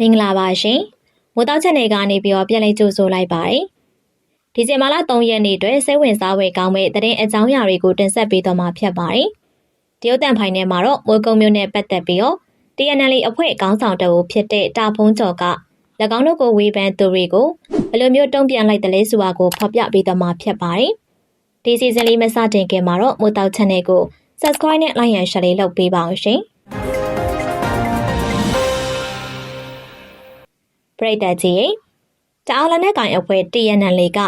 မင်္ဂလာပါရှင်မိုးတောက်ချက်နယ်ကနေပြီးတော့ပြန်လည်ကြိုဆိုလိုက်ပါတယ်ဒီဇင်ဘာလ3ရက်နေ့အတွက်စိတ်ဝင်စားဖွယ်ကောင်းမဲ့သတင်းအကြောင်းအရာတွေကိုတင်ဆက်ပေးတော့မှာဖြစ်ပါတယ်တရုတ်တန်ဖိုင်ထဲမှာတော့မိုးကုံမျိုးနဲ့ပတ်သက်ပြီးတော့ TNL အဖွဲ့အကောင်းဆောင်တအုပ်ဖြစ်တဲ့တာဖုံးကျော်က၎င်းတို့ကိုဝေဖန်သူတွေကိုဘယ်လိုမျိုးတုံ့ပြန်လိုက်တယ်လဲဆိုတာကိုဖော်ပြပေးတော့မှာဖြစ်ပါတယ်ဒီစီဇန်လေးမစတင်ခင်မှာတော့မိုးတောက်ချက်နယ်ကို subscribe နဲ့ like and share လေးလုပ်ပေးပါအောင်ရှင် ပရိသတ်ကြီးရေတအားလည်းနဲ့ကင်အဖွဲ့ TNL က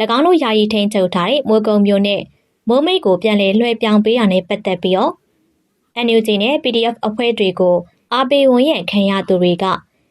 ၎င်းတို့ယာယီထိန်ချုပ်ထားတဲ့မိုးကုံမျိုးနဲ့မိုးမိတ်ကိုပြန်လည်လွှဲပြောင်းပေးရတဲ့ပတ်သက်ပြီးတော့ NUG နဲ့ PDF အဖွဲ့တွေကိုအားပေးဝန်ရခံရသူတွေက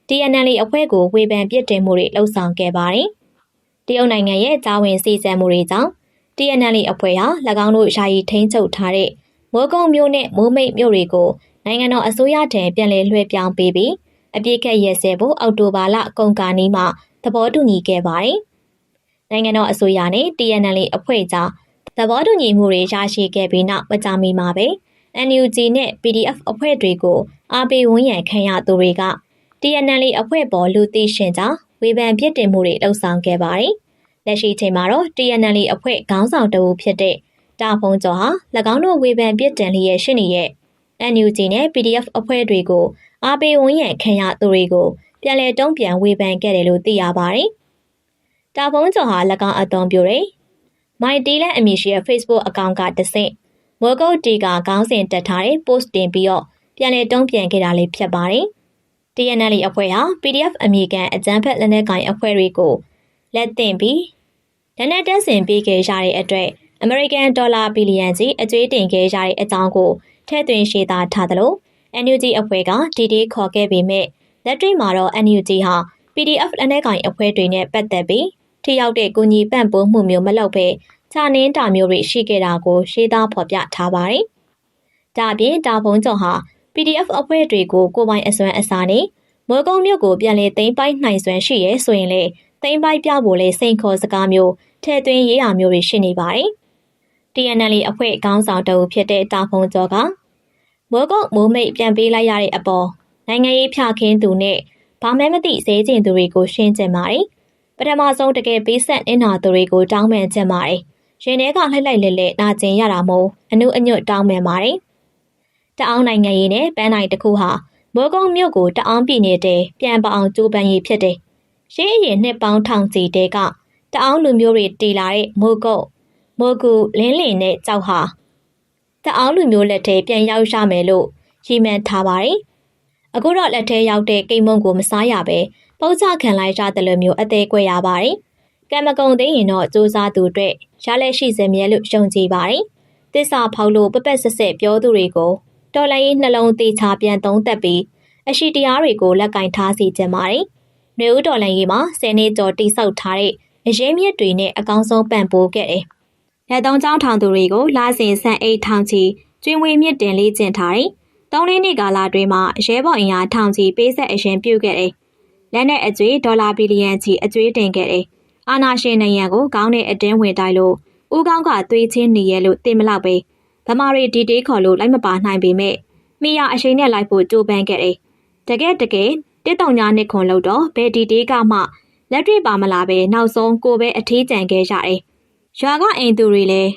TNL အဖွဲ့ကိုဝေဖန်ပြစ်တင်မှုတွေလှုံ့ဆော်ခဲ့ပါတယ်။တရုတ်နိုင်ငံရဲ့တာဝန်စီစံမှုတွေကြောင့် TNL အဖွဲ့ဟာ၎င်းတို့ယာယီထိန်းချုပ်ထားတဲ့မိုးကုံမျိုးနဲ့မိုးမိတ်မျိုးတွေကိုနိုင်ငံတော်အစိုးရထံပြန်လည်လွှဲပြောင်းပေးပြီး အပြစ်ခတ်ရဲစဲဖို့အောက်တိုဘာလကုန်ကာနီးမှာသဘောတူညီခဲ့ပါတယ်။နိုင်ငံတော်အစိုးရနဲ့ TNL အဖွဲ့ကြားသဘောတူညီမှုတွေရရှိခဲ့ပြီးနောက်မကြာမီမှာပဲ NUG နဲ့ PDF အဖွဲ့တွေကိုအားပေးဝန်ရံခံရသူတွေက TNL အဖွဲ့ပေါ်လူသိရှင်ကြောင့်ဝေဖန်ပြစ်တင်မှုတွေလှုံ့ဆော်ခဲ့ပါတယ်။လက်ရှိချိန်မှာတော့ TNL အဖွဲ့ခေါင်းဆောင်တဦးဖြစ်တဲ့တာဖုံကျော်ဟာ၎င်းတို့ဝေဖန်ပြစ်တင်လျက်ရှိနေတဲ့ NUG နဲ့ PDF အဖွဲ့တွေကိုအားပေးဝန်ရံခံရသူတွေကိုပြန်လည်တုံ့ပြန်ဝေဖန်ခဲ့တယ်လို့သိရပါတယ်။တာဖုံကျော်ဟာ၎င်းအသွင်ပြတဲ့ My Dylan အမည်ရှိတဲ့ Facebook အကောင့်ကတဆင့်မော်ကုတ်တီကခေါင်းစဉ်တက်ထားတဲ့ post တင်ပြီးတော့ပြန်လည်တုံ့ပြန်ခဲ့တာလေးဖြစ်ပါတယ်။ TNL အဖွဲ့ဟာ PDF အမည်ခံအကြမ်းဖက်လက်နက်ကိုင်အဖွဲ့တွေကိုလက်တင်ပြီးလက်နက်တပ်ဆင်ပေးခဲ့ရတဲ့အတွက်အမေရိကန်ဒေါ်လာဘီလီယံကြီးအကျွေးတင်ခဲ့ရတဲ့အကြောင်းကို ထည့်သွင်းရှင်းသားထားသလို NUG အဖွဲ့ကဒီဒီခေါ်ခဲ့ပေမဲ့လက်တွေ့မှာတော့ NUG ဟာ PDF လက်နက်ကိုင်အဖွဲ့တွေနဲ့ပတ်သက်ပြီးထိရောက်တဲ့ကူညီပံ့ပိုးမှုမျိုးမလုပ်ဘဲခြာနင်းတာမျိုးတွေရှိခဲ့တာကိုရှင်းသားဖော်ပြထားပါတယ်။ဒါအပြင်တာဖုံကျော်ဟာ PDF အဖွဲ့တွေကိုကိုပိုင်အစွမ်းအစားနဲ့မော်ကုံမြို့ကိုပြန်လည်သိမ်းပိုက်နိုင်စွမ်းရှိရဲဆိုရင်လေသိမ်းပိုက်ပြဖို့လေစိန်ခေါ်စကားမျိုးထဲသွင်းရေးရာမျိုးတွေရှိနေပါတယ်။ TNL အဖွဲ့ခေါင်းဆောင်တအုပ်ဖြစ်တဲ့တာဖုံကျော်ကမောကုတ်မိုးမိတ်ပြန်ပေးလိုက်ရတဲ့အပေါ်နိုင်ငံရေးဖြခင်းသူနဲ့ဘာမှမသိစဲကျင်သူတွေကိုရှင်းကျင်ပါတယ်။ပထမဆုံးတကယ်ပေးဆက်အင်နာသူတွေကိုတောင်းပန်ကြပါတယ်။ရင်ထဲကလှိုက်လိုက်လဲလဲနာကျင်ရတာမို့အနုအညွတ်တောင်းပန်ပါတယ်။တအောင်းနိုင်ငံရေးနဲ့ပန်းနိုင်တစ်ခုဟာမိုးကုံမြို့ကိုတအောင်းပြည်နေတဲ့ပြန်ပအောင်ကြိုးပမ်းရေးဖြစ်တယ်။ရှေးအရင်နှစ်ပေါင်းထောင်ချီတဲကတအောင်းလူမျိုးတွေတီလာတဲ့မိုးကုတ် မိုးကူလင်းလင်နဲ့ကြောက်ဟာတအောင်းလူမျိုးလက်ထဲပြန်ရောက်ရမယ်လို့ရည်မှန်းထားပါတယ်။အခုတော့လက်ထဲရောက်တဲ့ကိမုံကိုမစားရပဲပုတ်ချခံလိုက်ရတယ်လို့မျိုးအသေးကွဲရပါတယ်။ကံမကုံသိရင်တော့စူးစမ်းသူအတွက်ရလက်ရှိစမြဲလို့ယုံကြည်ပါတယ်။တစ္ဆာဖောက်လို့ပပက်ဆက်ဆက်ပြောသူတွေကိုတော်လိုင်းနှလုံးသေးချပြန်သုံးသက်ပြီးအရှိတရားတွေကိုလက်ကင်ထားစီခြင်းပါတယ်။မျိုးတော်လိုင်းကြီးမှာဆယ်နှစ်ကျော်တိဆောက်ထားတဲ့အရေးမြစ်တွေနဲ့အကောင်းဆုံးပံ့ပိုးခဲ့တယ်။ လက်သုံးချောင်းထောင်သူတွေကိုလာစဉ်ဆန်အိတ်ထောင်ချီကျွင်းဝေးမြစ်တင်လေးကျင်ထားတယ်။သုံးလေးနှစ်ကာလအတွင်းမှာရဲဘော်အင်အားထောင်ချီပေးဆက်အရင်ပြုခဲ့တယ်။လက်နဲ့အကျွေးဒေါ်လာဘီလီယံချီအကျွေးတင်ခဲ့တယ်။အာနာရှင်နိုင်ငံကိုကောင်းတဲ့အတင်းဝင်တိုက်လို့ဦးကောင်းကသွေးချင်းနေရလို့တင်မလောက်ပဲဗမာရီဒီတေးခေါ်လို့လိုက်မပါနိုင်ပေမဲ့မိရအရှိန်နဲ့လိုက်ဖို့ကြိုးပမ်းခဲ့တယ်။တကယ်တကယ်တစ်တောင်ညာနှစ်ခွန်လို့တော့ဘယ်ဒီတေးကမှလက်တွေ့ပါမလားပဲနောက်ဆုံးကိုပဲအထီးကျန်ခဲ့ရတယ်။ ရွာကအိမ်သူတွေလည်း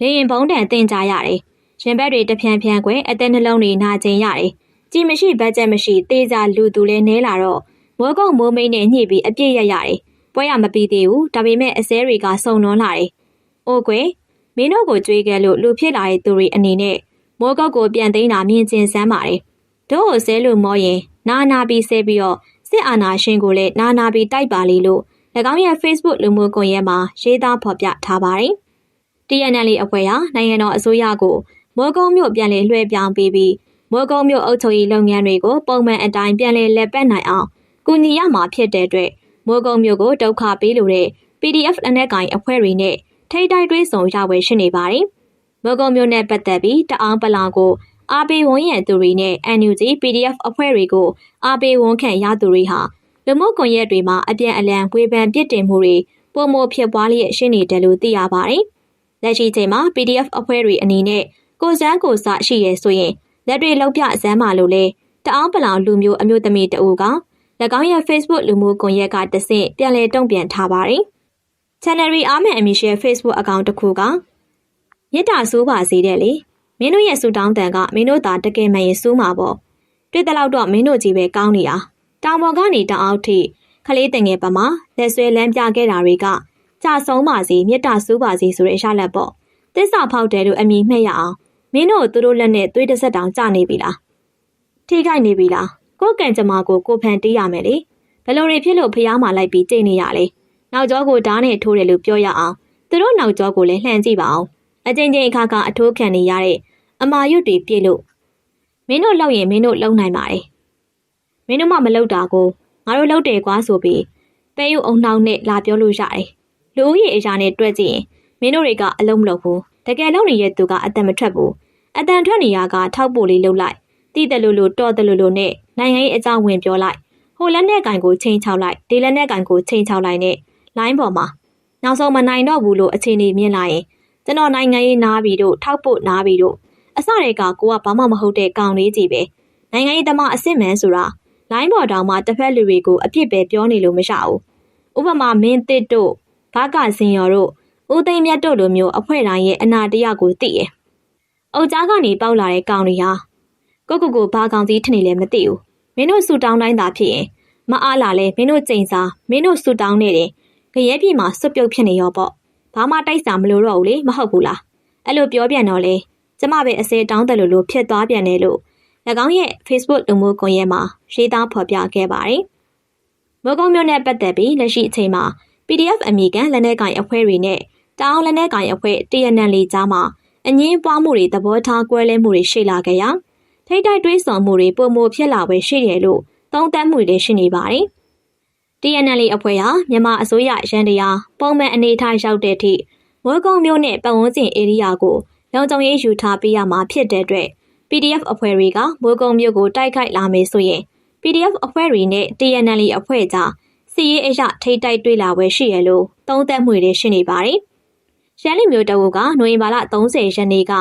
လေရင်ဘုံတန်တင်ကြရတယ်။ရင်ဘက်တွေတဖြန်းဖြန်းကွယ်အသက်နှလုံးတွေနာကျင်ရတယ်။ကြည်မရှိဘတ်ဂျက်မရှိတေးကြလူသူလည်းနဲလာတော့မိုးကုတ်မိုးမိတ်နဲ့ညှိပြီးအပြည့်ရရတယ်။ပွဲရမပြီးသေးဘူး။ဒါပေမဲ့အစဲတွေကစုံလွန်းလာတယ်။အိုးကွယ်မင်းတို့ကိုကြွေးခဲ့လို့လူဖြစ်လာတဲ့သူတွေအနေနဲ့မိုးကုတ်ကိုပြန်သိမ်းတာမြင်ကျင်စမ်းပါတယ်။တို့ကိုဆဲလို့မောရင်နာနာပြီးဆဲပြီးတော့စစ်အာဏာရှင်ကိုလည်းနာနာပြီးတိုက်ပါလေလို့၎ င်းရဲ့ Facebook လူမှုကွန်ရက်မှာရေးသားဖော်ပြထားပါတယ်။ TNL အဖွဲ့ဟာနိုင်ငံတော်အစိုးရကိုမော်ကုံမြို့ပြန်လည်လွှဲပြောင်းပေးပြီးမော်ကုံမြို့အုပ်ချုပ်ရေးလုပ်ငန်းတွေကိုပုံမှန်အတိုင်းပြန်လည်လက်ပတ်နိုင်အောင်ကူညီရမှာဖြစ်တဲ့အတွက်မော်ကုံမြို့ကိုဒုက္ခပေးလိုတဲ့ PDF အနက်ကင်အဖွဲ့တွေနဲ့ထိတိုက်တွေးဆောင်ရဝယ်ရှိနေပါတယ်။မော်ကုံမြို့နဲ့ပတ်သက်ပြီးတအောင်ပလောင်ကိုအာပေဝန်ရံသူတွေနဲ့ NUG PDF အဖွဲ့တွေကိုအာပေဝန်ခံရသူတွေဟာ လူမှုကွန်ရက်တွေမှာအပြန်အလှန်ဝေဖန်ပြစ်တင်မှုတွေပုံမဖြစ်ပွားလျက်ရှိနေတယ်လို့သိရပါတယ်။လက်ရှိချိန်မှာ PDF အဖွဲ့တွေအနေနဲ့ကိုစန်းကိုစရှိရဲဆိုရင်လက်တွေလောက်ပြဇမ်းမာလို့လဲတအောင်းပလောင်လူမျိုးအမျိုးသမီးတအူက၎င်းရဲ့ Facebook လူမှုကွန်ရက်ကတဆင့်ပြန်လည်တုံ့ပြန်ထားပါတယ်။ Channel ရီအားမန်အမီရှယ် Facebook အကောင့်တစ်ခုကမြစ်တာဆိုးပါစေတဲ့လေမင်းတို့ရဲ့ဆူတောင်းတန်ကမင်းတို့သာတကယ်မှန်ရင်စိုးမှာပေါ့တွေ့တဲ့လောက်တော့မင်းတို့ကြီးပဲကောင်းနေတာ တောင်ပေါ်ကနေတောင်အောက်ထိခလေးတင်ငယ်ပမာလက်ဆွဲလမ်းပြခဲ့တာတွေကကြာဆုံးပါစေမြစ်တာဆိုးပါစေဆိုတဲ့အရာလက်ပေါ့တစ္ဆာဖောက်တယ်လို့အမည်မှတ်ရအောင်မင်းတို့သူတို့လက်နဲ့သွေးတစ်ဆက်တောင်ကြနေပြီလားထိခိုက်နေပြီလားကိုကံကြမ္မာကိုကိုဖန်တီးရမယ်လေဘယ်လိုတွေဖြစ်လို့ဖျားမာလိုက်ပြီးကြိတ်နေရလဲနောက်ကျောကိုဓားနဲ့ထိုးတယ်လို့ပြောရအောင်သူတို့နောက်ကျောကိုလည်းလှန်ကြည့်ပါအောင်အချင်းချင်းအခါကအထိုးခံနေရတဲ့အမာရွတ်တွေပြည့်လို့မင်းတို့လောက်ရင်မင်းတို့လုံနိုင်ပါတယ် မင်းတို့မှမလုံတာကိုငါတို့လုံတယ်ကွာဆိုပြီးပဲယူအုံနှောင်းနဲ့လာပြောလို့ရတယ်လူဦးရေအရာနဲ့တွက်ကြည့်ရင်မင်းတို့တွေကအလုံးမလုပ်ဘူးတကယ်လုံနေတဲ့သူကအတန်မထွက်ဘူးအတန်ထွက်နေရကထောက်ပို့လေးလှုပ်လိုက်တိတယ်လို့လို့တော့တယ်လို့လို့နဲ့နိုင်ငံရေးအကြောင်းဝင်ပြောလိုက်ဟိုလက်နဲ့ကင်ကိုချိန်ချောက်လိုက်ဒီလက်နဲ့ကင်ကိုချိန်ချောက်လိုက်နဲ့လိုင်းပေါ်မှာနောက်ဆုံးမနိုင်တော့ဘူးလို့အခြေအနေမြင်လာရင်ကျွန်တော်နိုင်ငံရေးနားပြီးတော့ထောက်ပို့နားပြီးတော့အစတွေကကိုကဘာမှမဟုတ်တဲ့ကောင်လေးကြီးပဲနိုင်ငံရေးသမားအစ်စ်မန်ဆိုတာ လိုင်းပေါ်တောင်မှတစ်ဖက်လူတွေကိုအပြစ်ပဲပြောနေလို့မရဘူးဥပမာမင်းတစ်တို့ဘာကစင်ရော်တို့ဦးသိမ်းမြတ်တို့လိုမျိုးအဖွဲ့တိုင်းရဲ့အနာတရားကိုသိရ။အုတ်ကြားကနေပေါက်လာတဲ့ကောင်တွေဟာကိုကိုကိုဘာကောင်ကြီးထနေလဲမသိဘူး။မင်းတို့ဆူတောင်းတိုင်းသာဖြစ်ရင်မအားလာလဲမင်းတို့ကြိမ်စားမင်းတို့ဆူတောင်းနေတယ်။ခရဲပြည်မှာစွတ်ပြုတ်ဖြစ်နေရောပေါ့။ဘာမှတိုက်စာမလို့တော့ဘူးလေမဟုတ်ဘူးလား။အဲ့လိုပြောပြန်တော့လေကျမပဲအစဲတောင်းတယ်လို့လို့ဖြစ်သွားပြန်တယ်လို့၎ င်းရဲ့ Facebook လူမှုကွန်ရက်မှာရေးသားဖော်ပြခဲ့ပါတယ်။မိုးကုံမျိုးနဲ့ပတ်သက်ပြီးလက်ရှိအချိန်မှာ PDF အမိကန်လက်နက်ကင်အဖွဲ့တွေနဲ့တောင်းလက်နက်ကင်အဖွဲ့တရနန်လေးကြားမှာအငင်းပွားမှုတွေသဘောထားကွဲလဲမှုတွေရှိလာခဲ့ရာထိတ်တိုက်တွေးဆောင်မှုတွေပုံမဖြစ်လာပဲရှိတယ်လို့သုံးသပ်မှုတွေရှိနေပါတယ်။ TNL အဖွဲ့ဟာမြန်မာအစိုးရရန်တရားပုံမှန်အနေထားရောက်တဲ့အထိမိုးကုံမျိုးနဲ့ပတ်ဝန်းကျင်ဧရိယာကိုလုံခြုံရေးယူထားပေးရမှာဖြစ်တဲ့အတွက် PDF အဖွဲ့တွေကမိုးကုံမျိုးကိုတိုက်ခိုက်လာမယ်ဆိုရင် PDF အဖွဲ့တွေနဲ့ TNL အဖွဲ့ကြားစီရေးအရထိတ်တိုက်တွေ့လာပွဲရှိရလို့သုံးသက်မှုတွေရှိနေပါတယ်။ရန်လီမျိုးတအုပ်ကနိုဝင်ဘာလ30ရက်နေ့က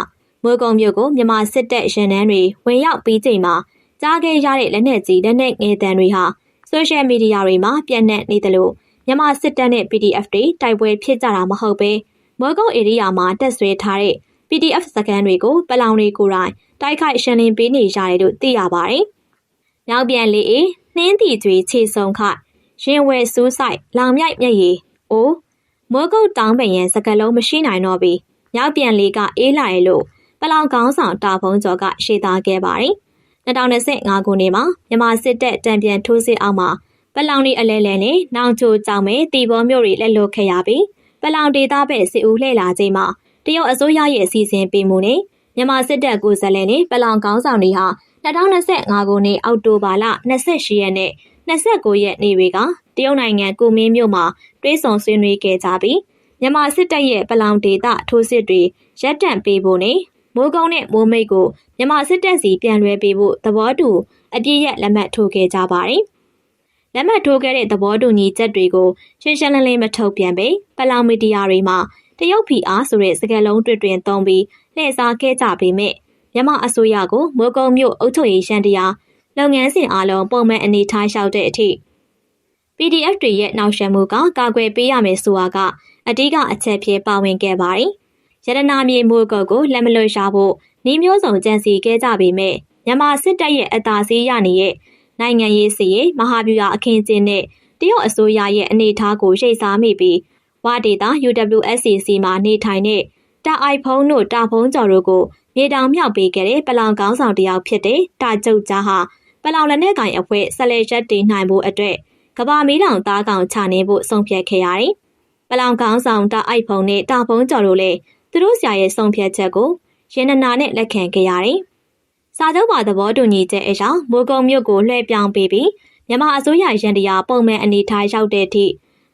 မိုးကုံမြို့ကိုမြန်မာစစ်တပ်ရန်တန်းတွေဝင်ရောက်ပြီးချိန်မှာကြားခဲ့ရတဲ့လက်နက်ကြီးလက်နက်ငယ်တံတွေဟာဆိုရှယ်မီဒီယာတွေမှာပြန့်နှံ့နေတယ်လို့မြန်မာစစ်တပ်နဲ့ PDF တွေတိုက်ပွဲဖြစ်ကြတာမဟုတ်ပဲမိုးကုံဧရိယာမှာတက်ဆွဲထားတဲ့ PDF စကန်တွေကိုပလောင်တွေကိုယ်တိုင် တိုက်ခိုက်ရှင်းလင်းပေးနေကြတယ်လို့သိရပါတယ်။နောက်ပြန်လေးအေးနှင်းတီကျွေခြေဆုံခရင်ဝဲစူးဆိုင်လောင်မြိုက်မျက်ရည်အိုးမိုးကုတ်တောင်းပင်ရန်စကလုံးမရှိနိုင်တော့ပြီနောက်ပြန်လေးကအေးလာရဲ့လို့ပလောင်ကောင်းဆောင်တာဖုံးကျော်ကရှေ့သားခဲ့ပါတယ်2025ခုနှစ်မှာမြန်မာစစ်တပ်တံပြန်ထိုးစစ်အောက်မှာပလောင်ဒီအလဲလဲနဲ့နောင်ချိုကြောင်မဲတီဘောမျိုးတွေလက်လွတ်ခဲ့ရပြီးပလောင်ဒေသဘက်စစ်ဦးလှည့်လာချိန်မှာတရုတ်အစိုးရရဲ့အစီအစဉ်ပေးမှုနဲ့ မြန်မာစစ်တပ်ကိုယ်စားလှယ်နဲ့ပလောင်ကောင်းဆောင်တွေဟာ2025ခုနှစ်အောက်တိုဘာလ28ရက်နေ့29ရက်နေ့တွေကတရုတ်နိုင်ငံကူမင်းမြို့မှာတွဲဆောင်ဆွေးနွေးခဲ့ကြပြီးမြန်မာစစ်တပ်ရဲ့ပလောင်ဒေသထိုးစစ်တွေရပ်တန့်ပေးဖို့နဲ့မိုးကုန်းနဲ့မိုးမိတ်ကိုမြန်မာစစ်တပ်စီပြန်လွှဲပေးဖို့သဘောတူအပြည့်ရလက်မှတ်ထိုးခဲ့ကြပါတယ်။လက်မှတ်ထိုးခဲ့တဲ့သဘောတူညီချက်တွေကိုရှင်းရှင်းလင်းလင်းမထုတ်ပြန်ပေပလောင်မီဒီယာတွေမှာတရုတ်ဖီအားဆိုတဲ့စကားလုံးတွေ့တွင်သုံးပြီး လှည့်စားခဲ့ကြပေမဲ့မြန်မာအစိုးရကိုမိုးကုံမြို့အုပ်ချုပ်ရေးရှမ်းတရားလုပ်ငန်းစဉ်အလုံးပုံမှန်အနေထားလျှောက်တဲ့အထိ PDF တွေရဲ့နောက်ရှက်မှုကကာကွယ်ပေးရမယ်ဆိုတာကအဓိကအချက်ဖြစ်ပါဝင်ခဲ့ပါတယ်။ရတနာမြေမိုးကုတ်ကိုလက်မလွတ်ရှာဖို့နှီးမျိုးစုံကြံစီခဲ့ကြပေမဲ့မြန်မာစစ်တပ်ရဲ့အသာစီးရနေတဲ့နိုင်ငံရေးစီရေးမဟာဗျူဟာအခင်းကျင်းနဲ့တရုတ်အစိုးရရဲ့အနေအထားကိုရှိတ်စားမိပြီးဝါဒေတာ UWSCC မှာနေထိုင်တဲ့ တာအိုက်ဖုံးတို့တာဖုံးကျော်တို့ကိုမြေတောင်မြောက်ပေးခဲ့တဲ့ပလောင်ကောင်းဆောင်တယောက်ဖြစ်တဲ့တာကျုပ်ကြားဟာပလောင်လက်နက်ကင်အဖွဲ့ဆက်လက်ရက်တည်နိုင်ဖို့အတွက်ကဘာမီးတောင်သားကောင်ချနေဖို့ဆုံးဖြတ်ခဲ့ရတယ်။ပလောင်ကောင်းဆောင်တာအိုက်ဖုံနဲ့တာဖုံးကျော်တို့လည်းသူတို့ဆရာရဲ့ဆုံးဖြတ်ချက်ကိုရင်းနနာနဲ့လက်ခံခဲ့ရတယ်။စာချုပ်ပါသဘောတူညီချက်အရမိုးကုံမြို့ကိုလွှဲပြောင်းပေးပြီးမြန်မာအစိုးရရန်တရားပုံမှန်အနေထားရောက်တဲ့အထိ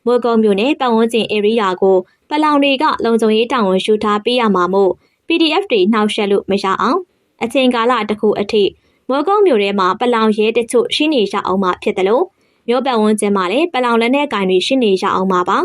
မိုးကုံမြို့နယ်ပတ်ဝန်းကျင်ဧရိယာကို ပလောင်တွေကလုံခြုံရေးတာဝန်ယူထားပေးရမှာမို့ PDF တွေနှောက်ယှက်လို့မရအောင်အချိန်ကာလတစ်ခုအထိမိုးကုံမြို့ထဲမှာပလောင်ရဲတချို့ရှိနေရအောင်မှဖြစ်တယ်လို့မြို့ပတ်ဝန်းကျင်မှာလည်းပလောင်လက်နက်ကင်တွေရှိနေရအောင်မှာပါ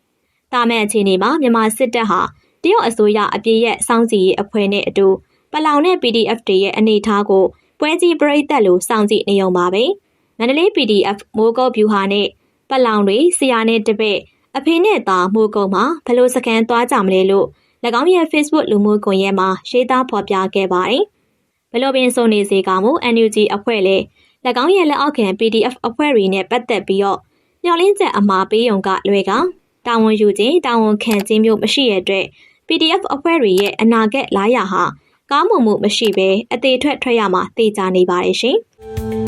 ။တာမန်အခြေအနေမှာမြန်မာစစ်တပ်ဟာတရုတ်အစိုးရအပြည့်ရဲ့စောင့်ကြည့်ရေးအဖွဲ့နဲ့အတူပလောင်နဲ့ PDF တွေရဲ့အနေအထားကိုပွဲကြီးပြိသက်လို့စောင့်ကြည့်နေုံပါပဲ။မန္တလေး PDF မိုးကုတ်ဗျူဟာနဲ့ပတ်လောင်တွေဆရာနဲ့တပည့် အဖေနဲ့သားမိုးကုတ်မှာဘလို့စကန်သွားကြမလဲလို့၎င်းရဲ့ Facebook လူမှုကွန်ရက်မှာရေးသားဖော်ပြခဲ့ပါတယ်။ဘလို့ပင်စုံနေစေကမူ NUG အဖွဲ့လည်း၎င်းရဲ့လက်အောက်ခံ PDF အဖွဲ့တွေနဲ့ပတ်သက်ပြီးတော့ညှော်လင်းချက်အမှားပေးုံကလွဲကတာဝန်ယူခြင်းတာဝန်ခံခြင်းမျိုးမရှိရတဲ့ PDF အဖွဲ့တွေရဲ့အနာဂတ်လာရဟာကောင်းမွန်မှုမရှိဘဲအသေးထွက်ထွက်ရမှာသိကြနေပါတယ်ရှင်။